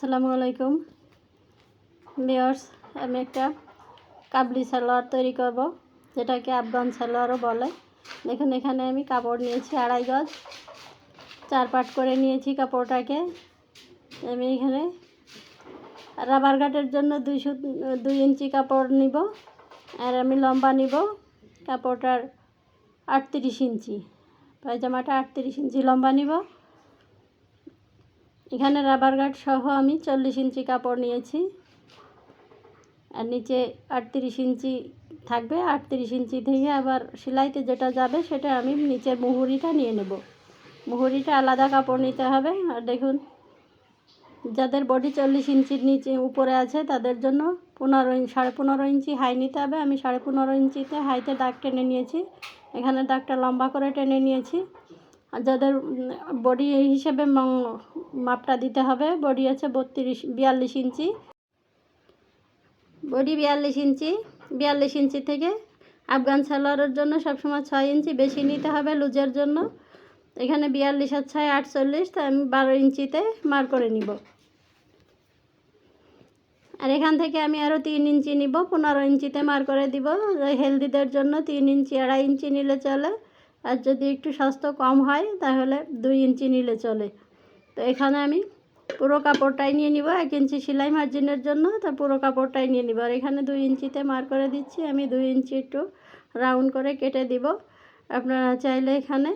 আসসালামু আলাইকুম। বিয়ার্স আমি একটা কাবলি সালোয়ার তৈরি করব, যেটাকে আফগান সালোয়ারও বলে। দেখুন, এখানে আমি কাপড় নিয়েছি আড়াই গজ। চার পাট করে নিয়েছি কাপড়টাকে। আমি এখানে রাবার গাটের জন্য দুইশো, দুই ইঞ্চি কাপড় নিব, আর আমি লম্বা নিব কাপড়টার আটত্রিশ ইঞ্চি। পায়জামাটা আটত্রিশ ইঞ্চি লম্বা নিব। এখানে রাবার গার্ড সহ আমি চল্লিশ ইঞ্চি কাপড় নিয়েছি। আর নিচে আটত্রিশ ইঞ্চি থাকবে, আটত্রিশ ইঞ্চি থেকে আবার সেলাইতে যেটা যাবে সেটা আমি নিচের মুহুরিটা নিয়ে নেব। মুহুরিটা আলাদা কাপড় নিতে হবে। আর দেখুন, যাদের বডি চল্লিশ ইঞ্চির নিচে উপরে আছে তাদের জন্য পনেরো ইঞ্চি সাড়ে পনেরো ইঞ্চি হাই নিতে হবে। আমি সাড়ে পনেরো ইঞ্চিতে হাইতে দাগ টেনে নিয়েছি। এখানে দাগটা লম্বা করে টেনে নিয়েছি। যাদের বডি হিসেবে মাপটা দিতে হবে। বডি আছে বত্রিশ, বিয়াল্লিশ ইঞ্চি। বডি বিয়াল্লিশ ইঞ্চি বিয়াল্লিশ ইঞ্চি থেকে আফগান সালোয়ারের জন্য সবসময় ছয় ইঞ্চি বেশি নিতে হবে লুজের জন্য। এখানে বিয়াল্লিশ আর ছয় আটচল্লিশ তো আমি বারো ইঞ্চিতে মার করে নিব। আর এখান থেকে আমি আরও তিন ইঞ্চি নিব, পনেরো ইঞ্চিতে মার করে দিব। হেলদিদের জন্য তিন ইঞ্চি, আড়াই ইঞ্চি নিলে চলে। আর যদি একটু স্বাস্থ্য কম হয়, তাহলে দুই ইঞ্চি নিলে চলে। তো এখানে আমি পুরো কাপড়টাই নিয়ে নিব, এক ইঞ্চি সেলাই মার্জিনের জন্য, তা পুরো কাপড়টাই নিয়ে নিব। আর এখানে দুই ইঞ্চিতে মার করে দিচ্ছি, আমি দুই ইঞ্চি একটু রাউন্ড করে কেটে দিব। আপনারা চাইলে এখানে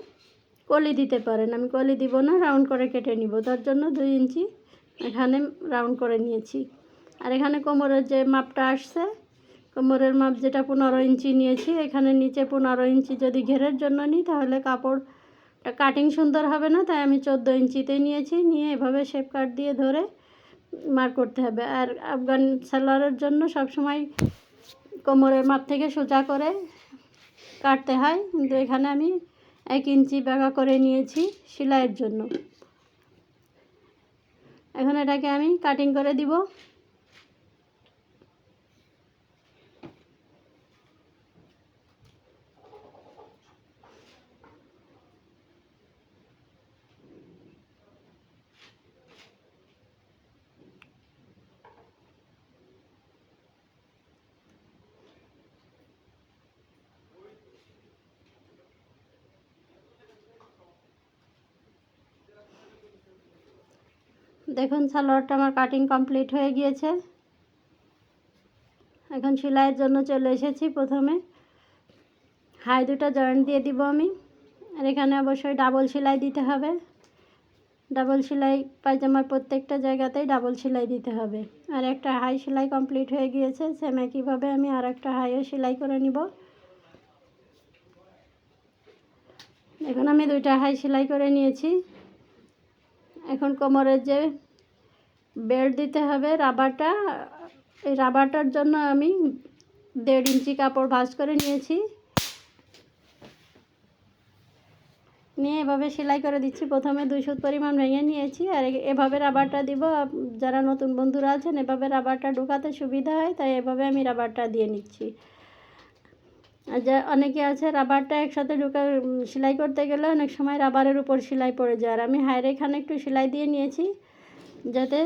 কলি দিতে পারেন, আমি কলি দিব না, রাউন্ড করে কেটে নিব। তার জন্য দুই ইঞ্চি এখানে রাউন্ড করে নিয়েছি। আর এখানে কোমরের যে মাপটা আসছে কোমরের মাপ যেটা পনেরো ইঞ্চি নিয়েছি, এখানে নিচে পনেরো ইঞ্চি যদি ঘেরের জন্য নিই, তাহলে কাপড়টা কাটিং সুন্দর হবে না, তাই আমি চোদ্দ ইঞ্চিতে নিয়েছি। নিয়ে এভাবে শেপ কাট দিয়ে ধরে মার করতে হবে। আর আফগান সালোয়ারের জন্য সবসময় কোমরের মাপ থেকে সোজা করে কাটতে হয়। কিন্তু এখানে আমি এক ইঞ্চি বেগা করে নিয়েছি সেলাইয়ের জন্য। এখন এটাকে আমি কাটিং করে দিব। দেখুন সালোয়ারটা আমার কাটিং কমপ্লিট হয়ে গিয়েছে। এখন সেলাইয়ের জন্য চলে এসেছি প্রথমে। হাই দুটো জয়েন্ট দিয়ে দিব আমি। আর এখানে অবশ্যই ডাবল সেলাই দিতে হবে। ডাবল সেলাই পায়জামার প্রত্যেকটা জায়গাতেই ডাবল সেলাই দিতে হবে। আর একটা হাই সেলাই কমপ্লিট হয়ে গিয়েছে। সেম একইভাবে আমি আর একটা হাইও সেলাই করে নিব। এখন আমি দুইটা হাই সেলাই করে নিয়েছি। এখন কোমরের যে বেল্ট দিতে হবে রাবারটা। এই রাবারটার জন্য আমি দেড় ইঞ্চি কাপড় ভাজ করে নিয়েছি। নিয়ে এভাবে সেলাই করে দিচ্ছি। প্রথমে দুইশো পরিমাণ ভেঙে নিয়েছি আর এভাবে রাবারটা দিব। যারা নতুন বন্ধুরা আছেন, এভাবে রাবারটা ঢোকাতে সুবিধা হয়, তাই এভাবে আমি রাবারটা দিয়ে নিচ্ছি। আর যা অনেকে আছে রাবারটা একসাথে ঢুকা সেলাই করতে গেলে অনেক সময় রাবারের উপর সেলাই পড়ে যায়। আর আমি হাইরে এখানে একটু সেলাই দিয়ে নিয়েছি। যাতে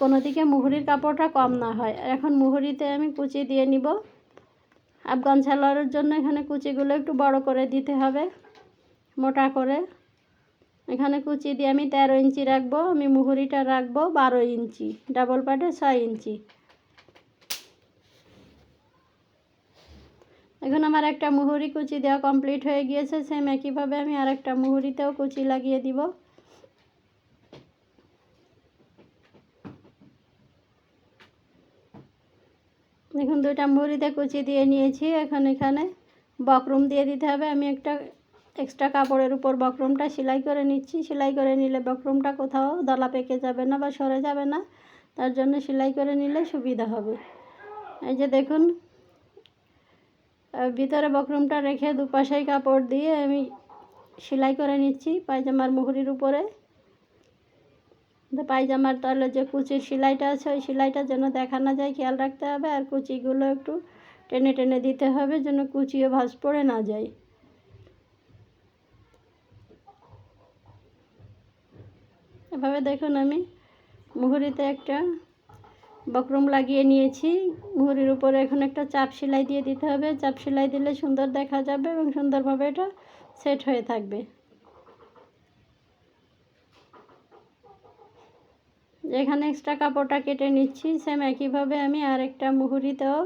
কোনো দিকে মুহুরির কাপড়টা কম না হয়। এখন মুহুরিতে আমি কুচি দিয়ে নিব। আফগান সালোয়ারের জন্য এখানে কুচিগুলো একটু বড় করে দিতে হবে, মোটা করে। এখানে কুচি দিয়ে আমি তেরো ইঞ্চি রাখব, আমি মুহুরিটা রাখব বারো ইঞ্চি, ডাবল পাটে ছয় ইঞ্চি। এখন আমার একটা মুহুরি কুচি দেওয়া কমপ্লিট হয়ে গিয়েছে সেম একইভাবে আমি আর একটা মুহুরিতেও কুচি লাগিয়ে দিব। দেখুন, দুইটা মুড়িতে কুচি দিয়ে নিয়েছি। এখন এখানে বকরুম দিয়ে দিতে হবে। আমি একটা এক্সট্রা কাপড়ের উপর বকরুমটা সেলাই করে নিচ্ছি। সেলাই করে নিলে বকরুমটা কোথাও দলা পেকে যাবে না বা সরে যাবে না। তার জন্য সেলাই করে নিলে সুবিধা হবে। এই যে দেখুন ভিতরে বকরুমটা রেখে দুপাশেই কাপড় দিয়ে আমি সেলাই করে নিচ্ছি পায়জামার মুহুরির উপরে। পায়জামার তলে যে কুচির সেলাইটা আছে, ওই সেলাইটা যেন দেখা না যায়, খেয়াল রাখতে হবে। আর কুচিগুলো একটু টেনে টেনে দিতে হবে, যেন কুচিও ভাঁজ পড়ে না যায়। এভাবে দেখুন আমি মুহুরিতে একটা বক্রম লাগিয়ে নিয়েছি। মুহুরির উপরে এখন একটা চাপ সেলাই দিয়ে দিতে হবে। চাপ সেলাই দিলে সুন্দর দেখা যাবে এবং সুন্দরভাবে এটা সেট হয়ে থাকবে। যেখানে এক্সট্রা কাপড়টা কেটে নিচ্ছি। সেম একইভাবে আমি আরেকটা মুহুরিতেও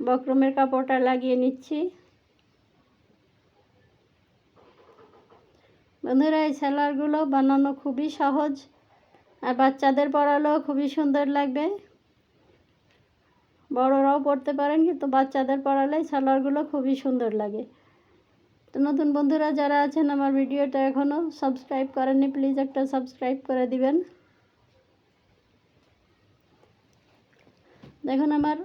বক্রমের কাপড়টা লাগিয়ে নিচ্ছি। বন্ধুরা, এই সেলারগুলো বানানো খুবই সহজ আর বাচ্চাদের পরালেও খুবই সুন্দর লাগবে। বড়রাও পড়তে পারেন, কিন্তু বাচ্চাদের পরালে সালোয়ারগুলো খুবই সুন্দর লাগে। তো নতুন বন্ধুরা যারা আছেন আমার ভিডিওটা এখনও সাবস্ক্রাইব করেননি প্লিজ একটা সাবস্ক্রাইব করে দিবেন। দেখুন আমার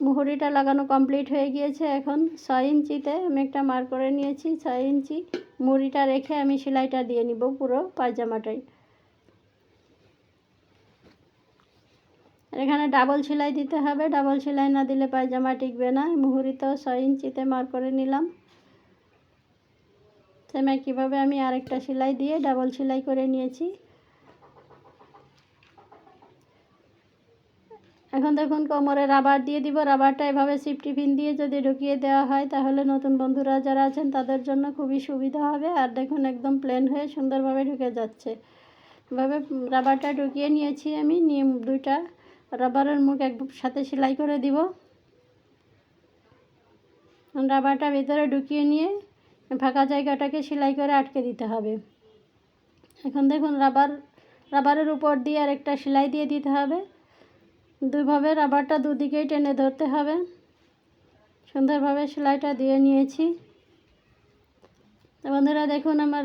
মুহুরিটা লাগানো কমপ্লিট হয়ে গিয়েছে এখন। ছয় ইঞ্চিতে আমি একটা মার করে নিয়েছি। ছয় ইঞ্চি মুড়িটা রেখে আমি সেলাইটা দিয়ে নিব পুরো পায়জামাটাই। এখানে ডাবল সেলাই দিতে হবে। ডাবল সেলাই না দিলে পায়জামা টিকবে না। মুহুরি তো ছয় ইঞ্চিতে মার করে নিলাম। সেম কীভাবে আমি আরেকটা সেলাই দিয়ে ডাবল সেলাই করে নিয়েছি। এখন দেখুন কোমরে রাবার দিয়ে দিব রাবারটা এভাবে সিফটি পিন দিয়ে যদি ঢুকিয়ে দেওয়া হয়, তাহলে নতুন বন্ধুরা যারা আছেন তাদের জন্য খুবই সুবিধা হবে। আর দেখুন একদম প্লেন হয়ে সুন্দরভাবে ঢুকে যাচ্ছে। এভাবে রাবারটা ঢুকিয়ে নিয়েছি আমি, নিয়ে দুইটা রাবারের মুখ এক সাথে সেলাই করে দিব। রাবারটা ভিতরে ঢুকিয়ে নিয়ে ফাঁকা জায়গাটাকে সেলাই করে আটকে দিতে হবে। এখন দেখুন রাবার রাবারের উপর দিয়ে আর একটা সেলাই দিয়ে দিতে হবে। দুইভাবে রাবারটা দুদিকেই টেনে ধরতে হবে। সুন্দরভাবে সেলাইটা দিয়ে নিয়েছি। বন্ধুরা দেখুন আমার